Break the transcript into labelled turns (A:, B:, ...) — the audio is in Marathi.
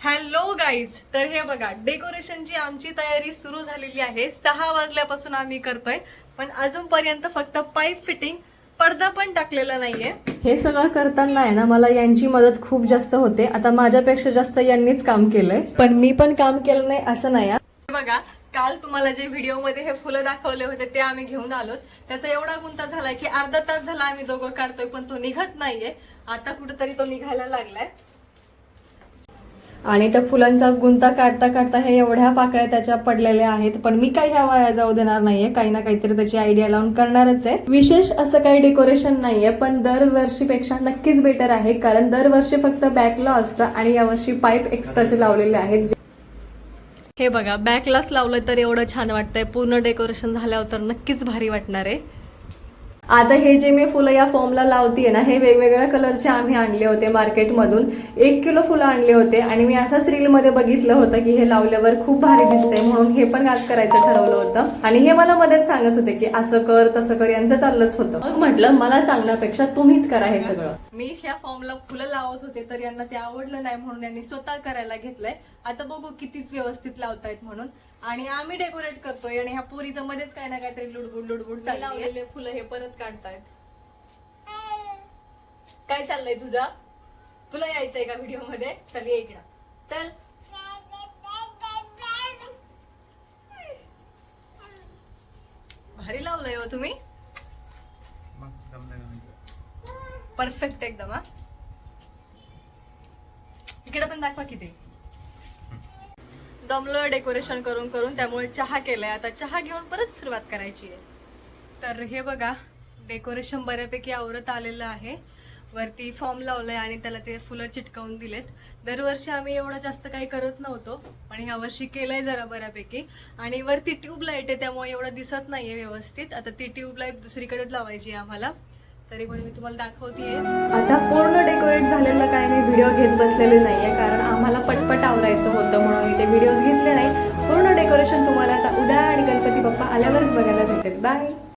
A: हॅलो गाईज तर हे बघा डेकोरेशनची आमची तयारी सुरू झालेली आहे. सहा वाजल्यापासून आम्ही करतोय पण अजूनपर्यंत फक्त पाईप फिटिंग पडदा पण टाकलेला नाहीये. हे सगळं करताना आहे ना मला यांची मदत खूप जास्त होते. आता माझ्यापेक्षा जास्त यांनीच काम केलंय. पण मी पण काम केलं नाही असं नाही बघा काल तुम्हाला जे व्हिडिओमध्ये हे फुलं दाखवले होते ते आम्ही घेऊन आलो त्याचा एवढा गुंता झालाय की अर्धा तास झाला आम्ही दोघं काढतोय पण तो निघत नाहीये. आता कुठेतरी तो निघायला लागलाय. आणि त्या फुलांचा गुंता काढता काढता हे एवढ्या पाकळ्या त्याच्या पडलेल्या आहेत. पण मी काही ह्या वाया जाऊ देणार नाहीये. काही ना काहीतरी त्याची आयडिया लावून करणारच आहे. विशेष असं काही डेकोरेशन नाहीये पण दरवर्षीपेक्षा नक्कीच बेटर आहे. कारण दरवर्षी फक्त बॅकला असतं आणि यावर्षी पाईप एक्स्ट्राचे लावलेले आहेत. हे बघा बॅकलाच लावलं तर एवढं छान वाटतंय. पूर्ण डेकोरेशन झाल्यावर तर नक्कीच भारी वाटणार आहे. आता हे जे मी फुलं या फॉर्मला लावतीये ना हे वेगवेगळ्या कलरचे आम्ही आणले होते मार्केटमधून एक किलो फुलं आणले होते आणि मी असंच रीलमध्ये बघितलं होतं की हे लावल्यावर खूप भारी दिसतंय म्हणून हे पण आज करायचं ठरवलं होतं. आणि हे मला मध्येच सांगत होते की असं कर तसं कर यांचं चाललंच होतं. मग म्हटलं मला सांगण्यापेक्षा तुम्हीच करा हे सगळं. मी ह्या फॉर्मला फुलं लावत होते तर यांना ते आवडलं नाही म्हणून यांनी स्वतः करायला घेतलंय. आता बघू कितीच व्यवस्थित लावतायत म्हणून. आणि आम्ही डेकोरेट करतोय आणि ह्या पोरीचं मध्येच काय ना काहीतरी लुडबुड लुडबुड लावलेले फुलं हे परत काढतायत? काय चाललंय तुझा? तुला यायचंय का व्हिडिओमध्ये चल ये इकडं. चल. भारी लावलंय हो तुम्ही. परफेक्ट एकदम हा. इकडे पण दाखवा किती. दमलो डेकोरेशन करून करून त्यामुळे चहा केलाय. आता चहा घेऊन परत सुरुवात करायची आहे. तर हे बघा डेकोरेशन बऱ्यापैकी आवरत आलेलं आहे. वरती फॉर्म लावलाय आणि त्याला ते फुलं चिटकवून दिलेत. दरवर्षी आम्ही एवढं जास्त काही करत नव्हतो पण ह्या वर्षी केलंय जरा बऱ्यापैकी. आणि वरती ट्यूबलाईट आहे त्यामुळे एवढं दिसत नाहीये व्यवस्थित. आता ती ट्यूबलाईट दुसरीकडे लावायची आम्हाला. तरी पण मी तुम्हाला दाखवतेय. आता पूर्ण डेकोरेट झालेलं काय मी व्हिडिओ घेत बसलेले नाहीये कारण आम्हाला पटपट आवरायचं होतं म्हणून मी ते व्हिडिओज घेतले नाही. पूर्ण डेकोरेशन तुम्हाला आता उद्या आणि गणपती बाप्पा आल्यावरच बघायला भेटेल. बाय